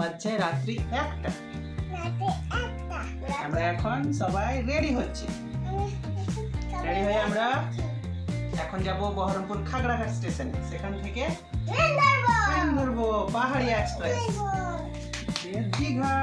বাজছে রাত্রি একটা। আমরা এখন সবাই রেডি হচ্ছি। রেডি হয়ে আমরা এখন যাব বহরমপুর খাগড়াঘাট স্টেশনে। সেখান থেকে ট্রেন ধরবো পাহাড়ি এক্সপ্রেস দীঘা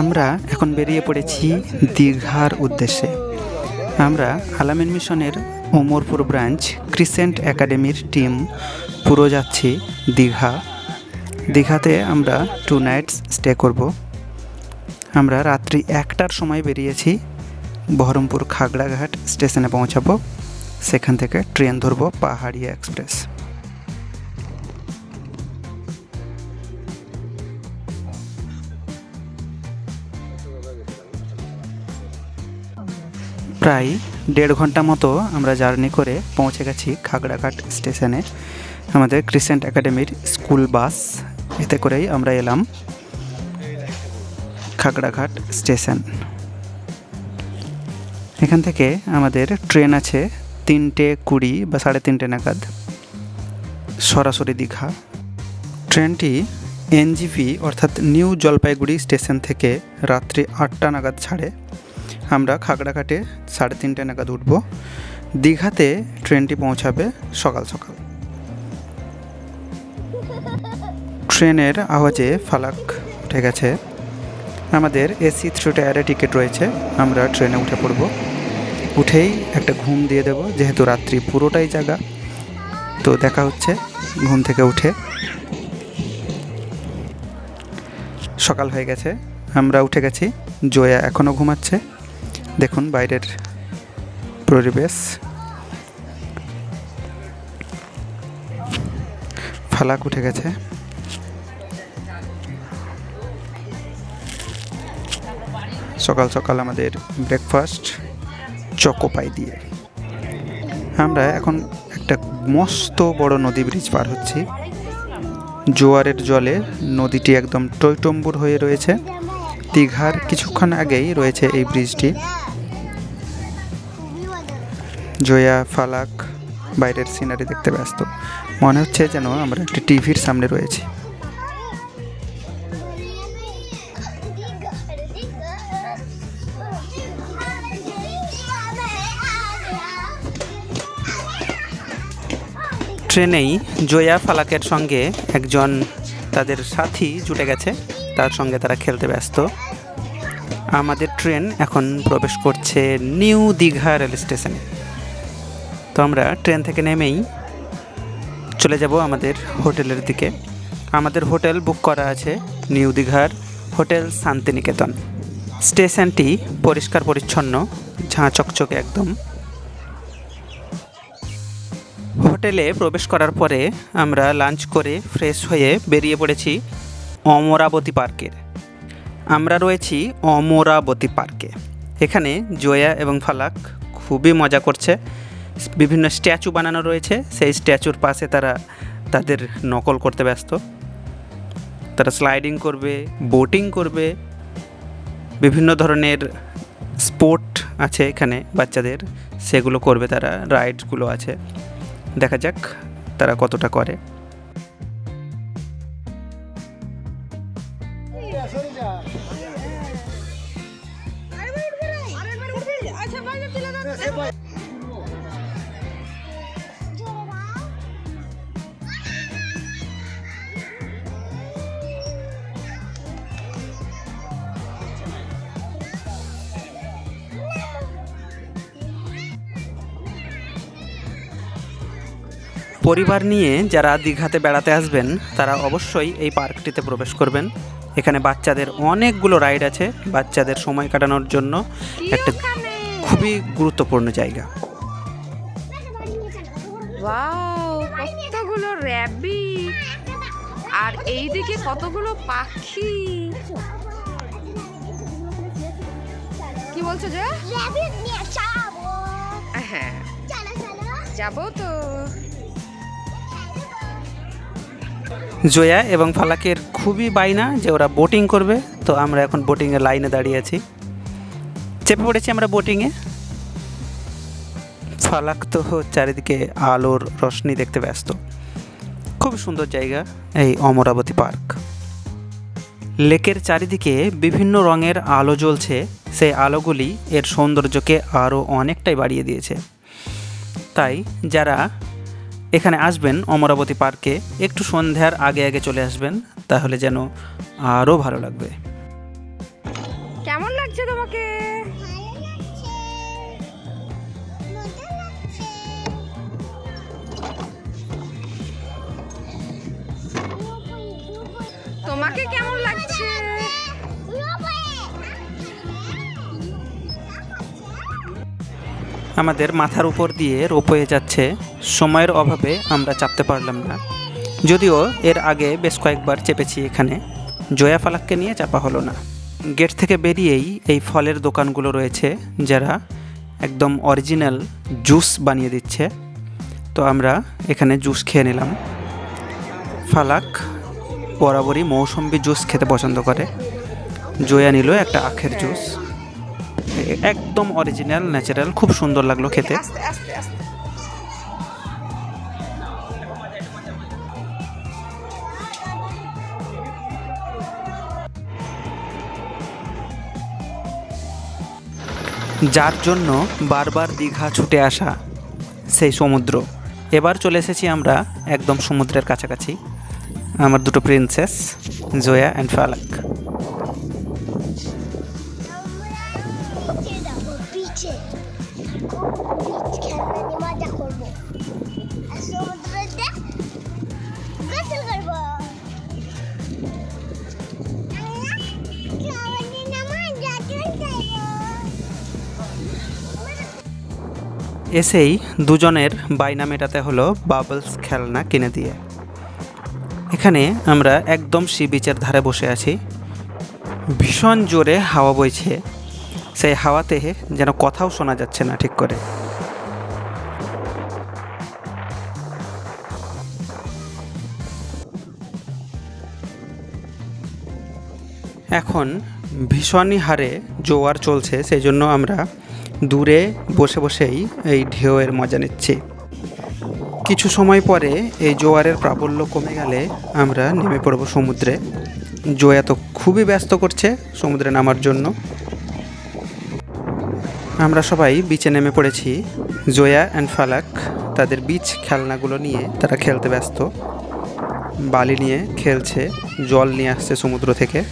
আমরা এখন বেরিয়ে পড়েছি দীঘার উদ্দেশ্যে। আমরা আলামিন মিশনের ওমরপুর ব্রাঞ্চ ক্রিসেন্ট একাডেমির টিম পুরো যাচ্ছি দীঘা। দীঘাতে আমরা টু নাইটস স্টে করব। আমরা রাত্রি একটার সময় বেরিয়েছি, বহরমপুর খাগড়াঘাট স্টেশনে পৌঁছাবো। সেখান থেকে ট্রেন ধরবো পাহাড়িয়া এক্সপ্রেস। প্রায় দেড় ঘণ্টা মতো আমরা জার্নি করে পৌঁছে গেছি খাগড়াঘাট স্টেশনে। আমাদের ক্রিসেন্ট একাডেমির স্কুল বাস, এতে করেই আমরা এলাম খাগড়াঘাট স্টেশন। এখান থেকে আমাদের ট্রেন আছে তিনটে কুড়ি বা সাড়ে তিনটে নাগাদ, সরাসরি দীঘা। ট্রেনটি এনজিপি অর্থাৎ নিউ জলপাইগুড়ি স্টেশন থেকে রাত্রি আটটা নাগাদ ছাড়ে। আমরা খাগড়াঘাটে সাড়ে তিনটে নাগাদ উঠব। দীঘাতে ট্রেনটি পৌঁছাবে সকাল সকাল। ট্রেনের আওয়াজে ফালাক উঠে গেছে। আমাদের এসি থ্রি টায়ারে টিকিট রয়েছে, আমরা ট্রেনে উঠে পড়ব। উঠেই একটা ঘুম দিয়ে দেব, যেহেতু রাত্রি পুরোটাই জায়গা তো দেখা হচ্ছে ঘুম থেকে উঠে। সকাল হয়ে গেছে, আমরা উঠে গেছি। জয়া এখনও ঘুমাচ্ছে। দেখুন বাইরের পরিবেশ। ফালাক উঠে গেছে। সকাল সকাল আমাদের ব্রেকফাস্ট চকোপাই দিয়ে। আমরা এখন একটা মস্ত বড় নদী ব্রিজ পার হচ্ছি। জোয়ারের জলে নদীটি একদম টইটম্বুর হয়ে রয়েছে। দীঘার কিছুক্ষণ আগেই রয়েছে এই ব্রিজটি। জয়া, ফালাক বাইরের সিনারি দেখতে ব্যস্ত। মনে হচ্ছে যেন আমরা একটি টিভির সামনে রয়েছি। ট্রেনেই জয়া, ফালাকের সঙ্গে একজন তাদের সাথী জুটে গেছে। তার সঙ্গে তারা খেলতে ব্যস্ত। আমাদের ট্রেন এখন প্রবেশ করছে নিউ দীঘা রেল স্টেশনে। তো আমরা ট্রেন থেকে নেমেই চলে যাব আমাদের হোটেলের দিকে। আমাদের হোটেল বুক করা আছে নিউ দীঘার হোটেল শান্তিনিকেতন। স্টেশনটি পরিষ্কার পরিচ্ছন্ন, ঝাঁ চকচকে একদম। হোটেলে প্রবেশ করার পরে আমরা লাঞ্চ করে ফ্রেশ হয়ে বেরিয়ে পড়েছি অমরাবতী পার্কের। আমরা রয়েছি অমরাবতী পার্কে। এখানে জয়া এবং ফালাক খুবই মজা করছে। বিভিন্ন স্ট্যাচু বানানো রয়েছে। সেই স্ট্যাচুর পাশে তারা তাদের নকল করতে ব্যস্ত। তারা স্লাইডিং করবে, বোটিং করবে। বিভিন্ন ধরনের স্পোর্ট আছে এখানে বাচ্চাদের। সেগুলো করবে তারা, রাইডসগুলো আছে। দেখা যাক তারা কতটা করে। পরিবার নিয়ে যারা দীঘাতে বেড়াতে আসবেন, তারা অবশ্যই এই পার্কটিতে প্রবেশ করবেন। এখানে বাচ্চাদের অনেকগুলো রাইড আছে, বাচ্চাদের সময় কাটানোর জন্য একটা খুবই গুরুত্বপূর্ণ জায়গা। ওয়াও কতগুলো র্যাবিট। আর এইদিকে কতগুলো পাখি। কি বলছো যে? যাব। হ্যাঁ। যাব তো। জয়া এবং ফালাকের খুবই বাইনা যে ওরা বোটিং করবে। তো আমরা এখন বোটিংয়ের লাইনে দাঁড়িয়ে আছি। চেপে পড়েছি আমরা বোটিংয়ে ফালাক তো চারিদিকে আলোর রশ্মি দেখতে ব্যস্ত। খুব সুন্দর জায়গা এই অমরাবতী পার্ক। লেকের চারিদিকে বিভিন্ন রঙের আলো জ্বলছে, সেই আলোগুলি এর সৌন্দর্যকে আরও অনেকটাই বাড়িয়ে দিয়েছে। তাই যারা এখানে আসবেন অমরাবতী পার্কে, একটু সন্ধ্যার আগে আগে চলে আসবেন, তাহলে যেন আরও ভালো লাগবে। লাগছে তোমাকে? ভালো লাগছে। মজা লাগছে। তোমাকে কেমন লাগছে? আমাদের মাথার উপর দিয়ে রোপয়ে যাচ্ছে। সময়ের অভাবে আমরা চাপতে পারলাম না। যদিও এর আগে বেশ কয়েকবার চেপেছি এখানে। জয়া ফালাককে নিয়ে চাপা হলো না। গেট থেকে বেরিয়েই এই ফলের দোকানগুলো রয়েছে, যারা একদম অরিজিনাল জুস বানিয়ে দিচ্ছে। তো আমরা এখানে জুস খেয়ে নিলাম। ফালাক বরাবরই মৌসম্বি জুস খেতে পছন্দ করে। জয়া নিল একটা আখের জুস একদম অরিজিনাল ন্যাচারাল খুব সুন্দর লাগল খেতে। যার জন্য বারবার দীঘা ছুটে আসা সেই সমুদ্র। এবার চলে এসেছি আমরা একদম সমুদ্রের কাছাকাছি, আমার দুটো প্রিন্সেস জয়া অ্যান্ড ফালাক গোসল করব এসেই দুজনের বাইনা মেটাতে হলো বাবলস খেলনা কিনে দিয়ে। এখানে আমরা একদম সি বিচের ধারে বসে আছি। ভীষণ জোরে হাওয়া বইছে। সেই হাওয়াতে যেন কথাও শোনা যাচ্ছে না ঠিক করে। এখন ভীষণই হারে জোয়ার চলছে, সেই জন্য আমরা দূরে বসে বসেই এই ঢেউয়ের মজা নিচ্ছি। কিছু সময় পরে এই জোয়ারের প্রাবল্য কমে গেলে আমরা নেমে পড়ব সমুদ্রে। জোয়া তো খুবই ব্যস্ত করছে সমুদ্রে নামার জন্য। আমরা সবাই বিচে নেমে পড়েছি। জোয়া অ্যান্ড ফালাক তাদের বিচ খেলনাগুলো নিয়ে তারা খেলতে ব্যস্ত। বালি নিয়ে খেলছে, জল নিয়ে আসছে সমুদ্র থেকে।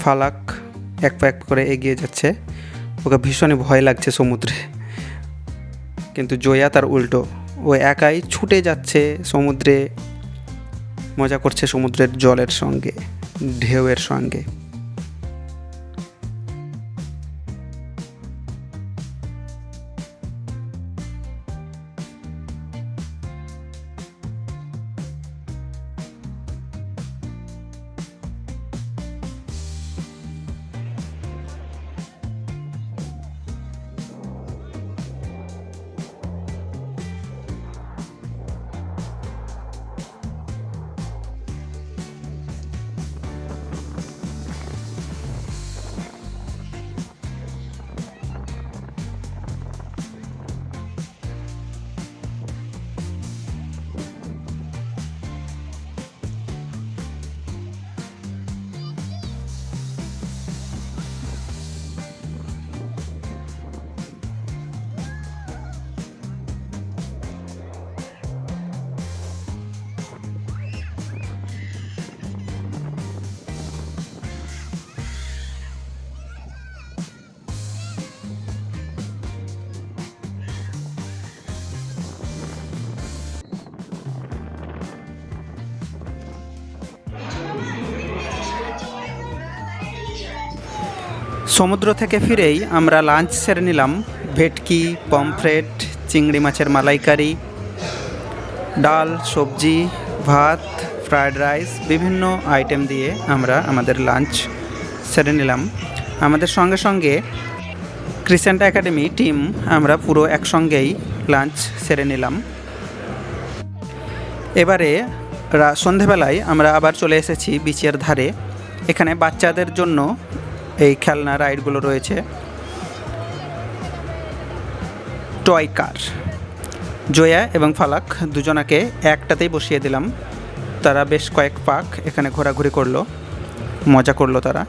ফালাক এক এক করে এগিয়ে যাচ্ছে। ওকে ভীষণই ভয় লাগছে সমুদ্রে। কিন্তু জয়া তার উল্টো। ও একাই ছুটে যাচ্ছে সমুদ্রে, মজা করছে সমুদ্রের জলের সঙ্গে, ঢেউয়ের সঙ্গে। সমুদ্র থেকে ফিরেই আমরা লাঞ্চ সেরে নিলাম। ভেটকি পমফ্রেট চিংড়ি মাছের মালাইকারি, ডাল, সবজি, ভাত ফ্রায়েড রাইস বিভিন্ন আইটেম দিয়ে আমরা আমাদের লাঞ্চ সেরে নিলাম। আমাদের সঙ্গে সঙ্গে ক্রিসেন্ট একাডেমি টিম আমরা পুরো একসঙ্গেই লাঞ্চ সেরে নিলাম। এবারে সন্ধেবেলায় আমরা আবার চলে এসেছি বিচের ধারে। এখানে বাচ্চাদের জন্য এই খেলনা রাইডগুলো রয়েছে। Toy car. জয়া এবং ফালাক দুজনাকে একটাতেই বসিয়ে দিলাম। তারা বেশ কয়েক পাক এখানে ঘোরাঘুরি করল। মজা করল তারা।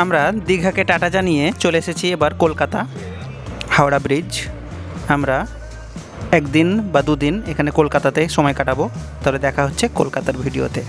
আমরা দীঘাকে টাটা জানিয়ে চলে এসেছি এবার কলকাতা হাওড়া ব্রিজ। আমরা একদিন বা দুদিন এখানে কলকাতাতে সময় কাটাবো। তাহলে দেখা হচ্ছে কলকাতার ভিডিওতে।